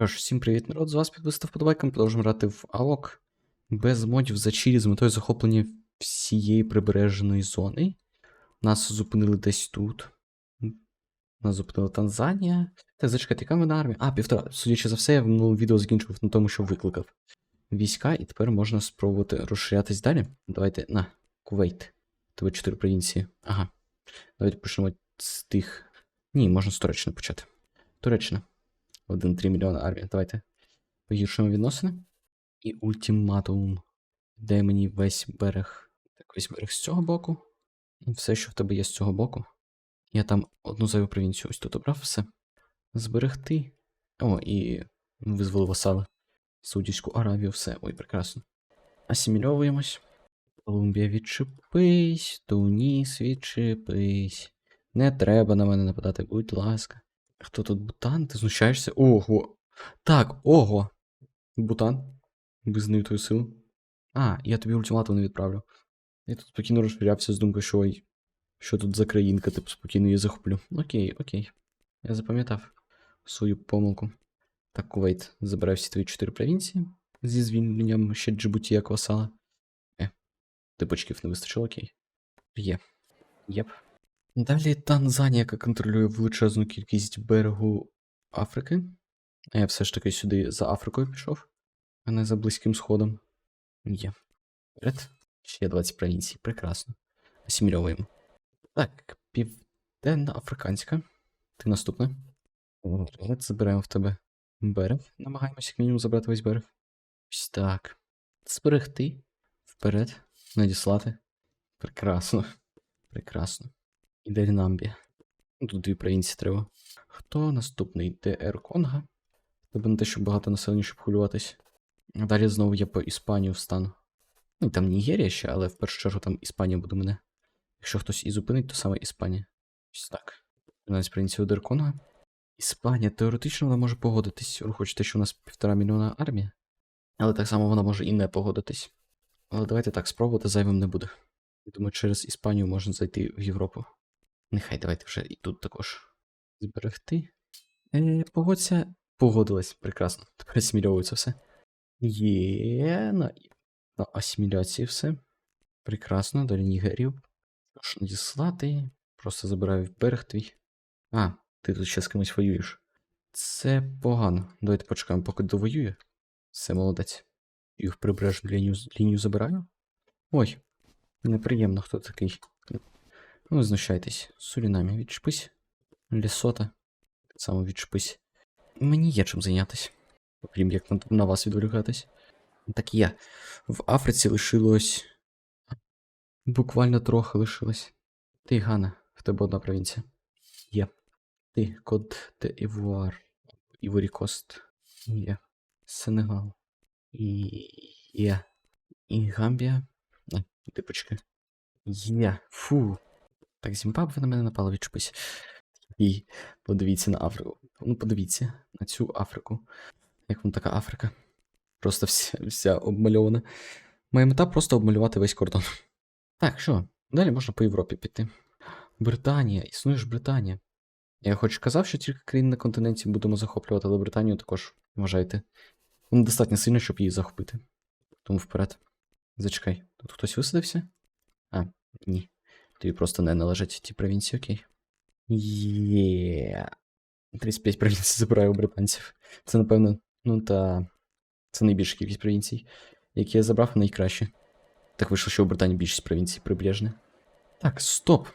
Тож, всім привіт, народ, з вас підписав вподобайком, продовжуємо грати в АОК без модів за чилі з метою захоплення всієї прибережної зони. Нас зупинили десь тут. Нас зупинила Танзанія. Так, зачекайте, яка мене армія? А, півтора. Судячи за все, я в минулому відео закінчив на тому, що викликав війська, і тепер можна спробувати розширятись далі. Давайте на Кувейт. Тебе чотири провінції. Ага. Давайте почнемо з тих. Ні, можна з Туреччини почати. Туреччина. 1-3 мільйона армія. Давайте погіршуємо відносини. І ультиматум. Дай мені весь берег. Так, весь берег з цього боку. Все, що в тебе є з цього боку. Я там одну зайву провінцію ось тут обрав все. Зберегти. О, і визволив васали. Саудівську Аравію, все. Ой, прекрасно. Асимільовуємось. Колумбія відчепись, Туніс відчепись. Не треба на мене нападати, будь ласка. Хто тут Бутан? Ти знущаєшся? Ого. Так, ого. Бутан. Визнаю твою силу. А, я тобі ультиматум не відправлю. Я тут спокійно розширявся з думкою, що ой, що тут за країнка, типу спокійно її захоплю. Окей, окей. Я запам'ятав свою помилку. Так, Кувейт забирає всі твої чотири провінції зі звільненням ще Джибуті як васала. Е, типочків не вистачило, окей. Є. Єп. Далі Танзанія, яка контролює величезну кількість берегу Африки. А я все ж таки сюди за Африкою пішов, а не за Близьким Сходом. Є. Вперед. Ще 20 провінцій. Прекрасно. Асимільовуємо. Так, Південна Африканська. Ти наступна. Вперед, забираємо в тебе берег. Намагаємося як мінімум забрати весь берег. Ось так. Зберегти. Вперед. Надіслати. Прекрасно. Прекрасно. Іде Намбія. Ну, Тут дві провінції треба. Хто наступний? ДР Конга. Тебе не те, що багато населення, щоб хвилюватись. Далі знову я по Іспанію встану. Ну, і там Нігерія ще, але в першу чергу там Іспанія буде мене. Якщо хтось і зупинить, то саме Іспанія. Ось так. 13 провінцій у ДР Конга. Іспанія теоретично вона може погодитись, враховуючи те, що у нас півтора мільйона армія. Але так само вона може і не погодитись. Але давайте так, спробувати зайвим не буде. Я думаю, через Іспанію можна зайти в Європу. Нехай давайте вже і тут також зберегти. Е, погодься. Погодилась, прекрасно. Тепер асимільовується все. Є на, на асиміляції все. Прекрасно, далі Нігерів. Прошу надіслати. Просто забираю берег твій. А, ти тут ще з кимось воюєш. Це погано. Давайте почекаємо, поки довоює. Все, молодець. В прибережну лінію, лінію забираю. Ой, неприємно, хто такий. Ну, знущайтесь. Сурінамі відчепись. Лісота. Так само відчепись. Мені є чим зайнятися. Окрім як на, на вас відволікатись. Так є. В Африці лишилось. Буквально трохи лишилось. Ти, Гана, в тебе одна провінція. Є. Ти, Код де Івуар. Іворікост. Є. Сенегал. І. Є. І Гамбія. А, ти. Є. Фу. Так, Зімбабве на мене напало, відчепись. І подивіться на Африку. Ну, подивіться на цю Африку. Як вам така Африка? Просто вся, вся обмальована. Моя мета просто обмалювати весь кордон. Так, що? Далі можна по Європі піти. Британія, існує ж Британія. Я хоч казав, що тільки країн на континенті будемо захоплювати, але Британію також вважайте. Вона достатньо сильно, щоб її захопити. Тому вперед. Зачекай, тут хтось висадився? А. Тобі просто не належать ті провінції, окей. Є. 35 провінцій забираю у британців. Це, напевно, ну та. Це найбільша кількість провінцій, які я забрав найкраще. Так вийшло, що у Британії більшість провінцій прибережне. Так, стоп.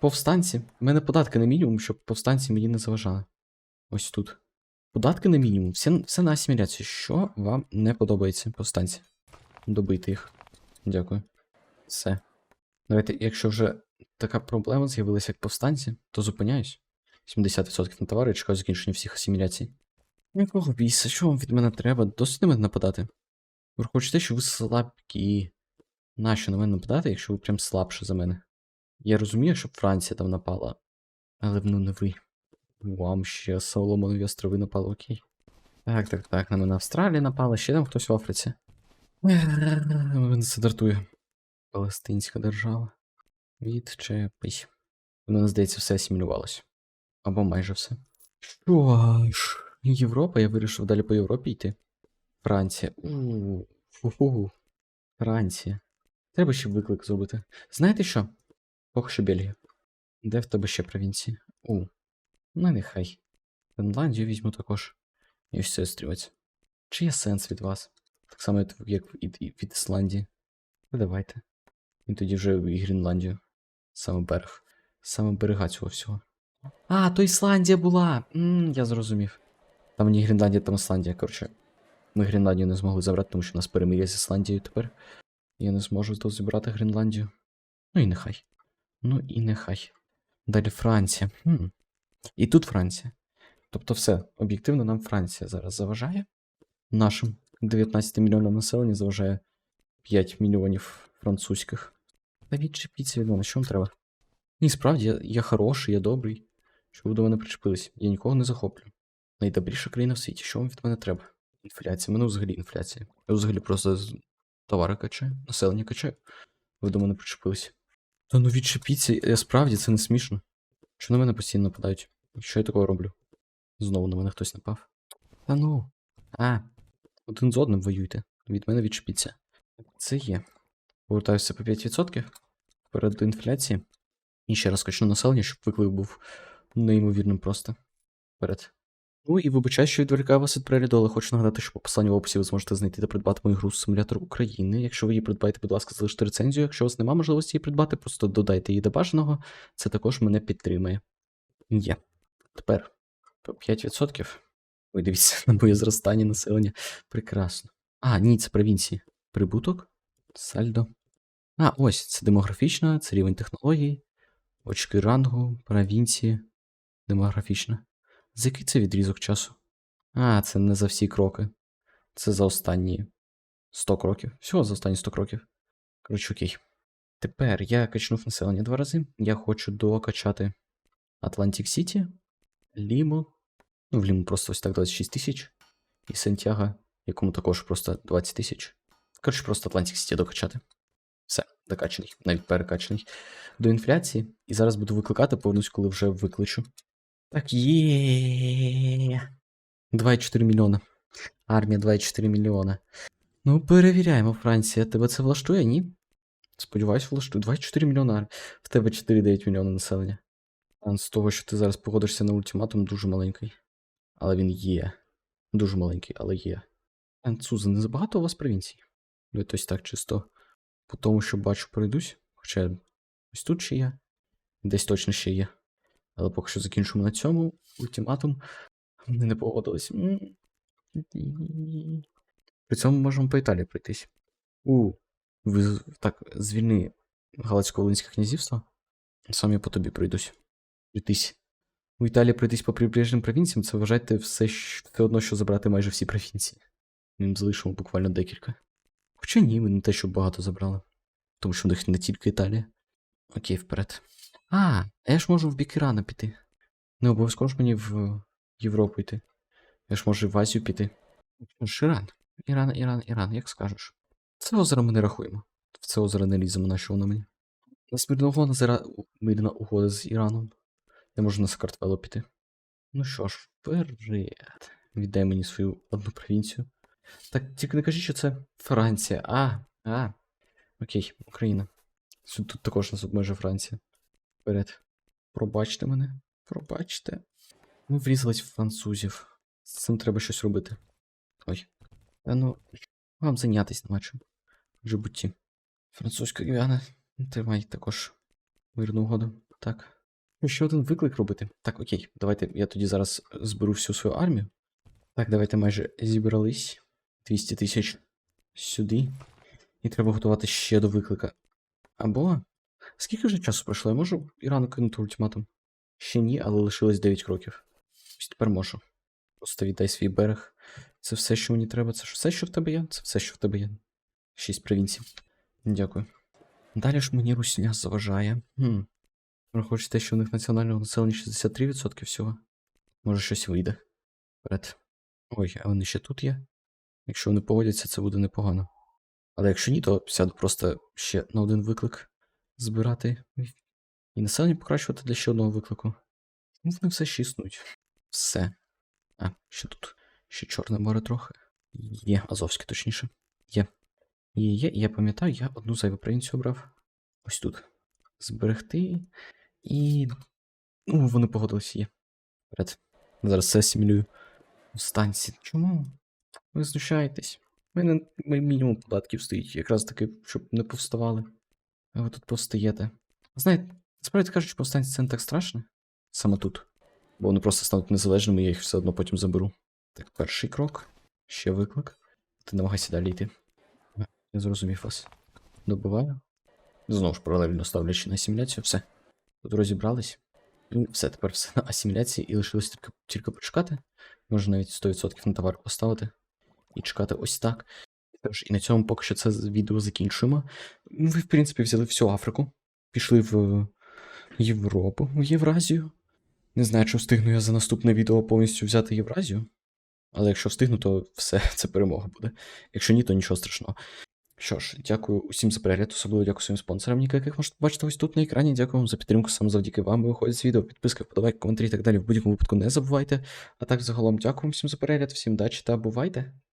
Повстанці. У мене податки на мінімум, щоб повстанці мені не заважали. Ось тут. Податки на мінімум. Все, все на асиміляцію. Що вам не подобається, повстанці? Добити їх. Дякую. Все. Давайте, якщо вже така проблема з'явилася, як повстанці, то зупиняюсь. 70% на товари і закінчення всіх асиміляцій. Якого біса, що вам від мене треба? Досить на мене нападати. Враховуючи те, що ви слабкі. Нащо на мене нападати, якщо ви прям слабше за мене? Я розумію, щоб Франція там напала, але ну не ви. Вам ще Соломонові острови напали, окей. Так, так, так, на мене Австралія напала, ще там хтось в Африці. Мене це дратує. Палестинська держава. Відчепись. Воно, здається, все асимілювалось. Або майже все. Що ж, Європа, я вирішив далі по Європі йти. Франція. У, фу-фу. Франція. Треба ще виклик зробити. Знаєте що? Поки що Бельгія. Де в тебе ще провінції? У. Ну нехай. Фінландію візьму також. І ось це стрілець. Чи є сенс від вас? Так само, як як від, від Ісландії. Ну давайте. І тоді вже і Гренландію. Саме берег. Саме берега цього всього. А, то Ісландія була! м я зрозумів. Там не Гренландія, там Ісландія, коротше. Ми Гренландію не змогли забрати, тому що у нас перемир'я з Ісландією тепер. Я не зможу тут зібрати Гренландію. Ну і нехай. Ну і нехай. Далі Франція. Хм. І тут Франція. Тобто все, об'єктивно нам Франція зараз заважає. Нашим 19 мільйонам населення заважає 5 мільйонів французьких. Та відчепіться від мене, що вам треба? Ні, справді, я, я хороший, я добрий. Що ви до мене причепились? Я нікого не захоплю. Найдобріша країна в світі, що вам від мене треба? Інфляція, мене взагалі інфляція. Я взагалі просто товари качаю, населення качаю. Ви до мене причепились. Та ну відчепіться, я справді це не смішно. Що на мене постійно нападають? Що я такого роблю? Знову на мене хтось напав. Та ну. А, один з одним воюйте. Від мене відчепіться. Це є. Повертаюся по 5% вперед до інфляції. І ще раз качну населення, щоб виклик був неймовірним просто. Вперед. Ну і вибачаю, що відволікаю вас від перегляду, але хочу нагадати, що по посиланню в описі ви зможете знайти та придбати мою гру симулятор України. Якщо ви її придбаєте, будь ласка, залиште рецензію. Якщо у вас немає можливості її придбати, просто додайте її до бажаного. Це також мене підтримує. Є. Тепер по 5%. Ой, дивіться, на моє зростання населення. Прекрасно. А, ні, це провінції. Прибуток, сальдо. А, ось, це демографічна, це рівень технологій, очки рангу, провінції. Демографічна. За який це відрізок часу? А, це не за всі кроки. Це за останні 100 кроків. Всього за останні 100 кроків. Коротше, окей. Тепер я качнув населення два рази. Я хочу докачати Атлантик Сіті, Ліму. Ну, в Ліму просто ось так 26 тисяч. І Сантьяго, якому також просто 20 тисяч. Коротше, просто Атлантик Сіті докачати. Все, навіть перекачаний. До інфляції. І зараз буду викликати, повернусь, коли вже викличу. Так є. 2,4 мільйона. Армія 2,4 мільйона. Ну, перевіряємо, Франція. Тебе це влаштує, ні? Сподіваюсь, влаштує. 2,4 мільйона. В тебе 4,9 мільйона населення. Шанс того, що ти зараз погодишся на ультиматум, дуже маленький. Але він є. Дуже маленький, але є. Французи, не забагато у вас провінцій? Ви ось так чисто по тому, що бачу, пройдусь. Хоча ось тут ще є. Десь точно ще є. Але поки що закінчимо на цьому. Ультиматум. Вони не погодились. При цьому можемо по Італії пройтись. У. Ви так, звільни Галицько-Волинське князівство. Сам я по тобі пройдусь. Пройтись. У Італії пройтись по прибережним провінціям, це вважайте все, все одно, що забрати майже всі провінції. Ми їм залишимо буквально декілька. Хоча ні, ми не те, що багато забрали. Тому що в них не тільки Італія. Окей, вперед. А, я ж можу в бік Ірана піти. Не обов'язково ж мені в Європу йти. Я ж можу в Азію піти. Ж, Іран. Іран, Іран, Іран, як скажеш. Це озеро ми не рахуємо. В це озеро не ліземо, на що воно мені. У нас мирна угода з, Іра... мирна угода з Іраном. Я можу на Сакартвело піти. Ну що ж, вперед. Віддай мені свою одну провінцію. Так, тільки не кажіть, що це Франція. А, а. Окей, Україна. Тут також нас обмежує Франція. Вперед. Пробачте мене. Пробачте. Ми врізались в французів. З цим треба щось робити. Ой. Та ну, вам зайнятись нема чим. В житті. Французька Гвіана. Тримай також мирну угоду. Так. Ну, Ще один виклик робити. Так, окей, давайте я тоді зараз зберу всю свою армію. Так, давайте майже зібрались. 200 тисяч сюди. І треба готувати ще до виклика. Або. Скільки вже часу пройшло? Я можу Ірану кинути ультиматум? Ще ні, але лишилось 9 кроків. Ось тепер можу. Просто віддай свій берег. Це все, що мені треба. Це ж все, що в тебе є? Це все, що в тебе є. Шість провінцій. Дякую. Далі ж мені Русня заважає. Хм. Враховуючи те, що у них національного населення 63% всього. Може щось вийде. Вперед. Ой, а вони ще тут є. Якщо вони погодяться, це буде непогано. Але якщо ні, то сяду просто ще на один виклик збирати. І населення покращувати для ще одного виклику. Ну, вони все ще існують. Все. А, ще тут. Ще Чорне море трохи. Є, Азовське, точніше. Є. Є, є, я пам'ятаю, я одну зайву провінцію обрав. Ось тут. Зберегти. І. Ну, вони погодилися, є. Вперед. Зараз все асимілюю. Станції. Чому? Ви знущаєтесь. У мене мінімум податків стоїть, якраз таки, щоб не повставали. А ви тут повстаєте. Знаєте, насправді кажучи, повстанці це не так страшно. Саме тут. Бо вони просто стануть незалежними, я їх все одно потім заберу. Так, перший крок. Ще виклик. Ти намагайся далі йти. А, Я зрозумів вас. Добиваю. Знову ж паралельно ставлячи на асиміляцію, все. Тут розібрались. Все, тепер все на асиміляції і лишилось тільки, тільки почекати. Можна навіть 100% на товар поставити. І чекати ось так. Тож, і на цьому поки що це відео закінчуємо. Ви, в принципі, взяли всю Африку, пішли в Європу, в Євразію. Не знаю, чи встигну я за наступне відео повністю взяти Євразію. Але якщо встигну, то все, це перемога буде. Якщо ні, то нічого страшного. Що ж, дякую усім за перегляд, особливо дякую своїм спонсорам, ніка, яких можете бачити ось тут на екрані. Дякую вам за підтримку. Саме завдяки вам виходить з відео. Підписка, вподобайки, коментарі і так далі. В будь-якому випадку не забувайте. А так, загалом, дякую всім за перегляд, всім удачі та бувайте!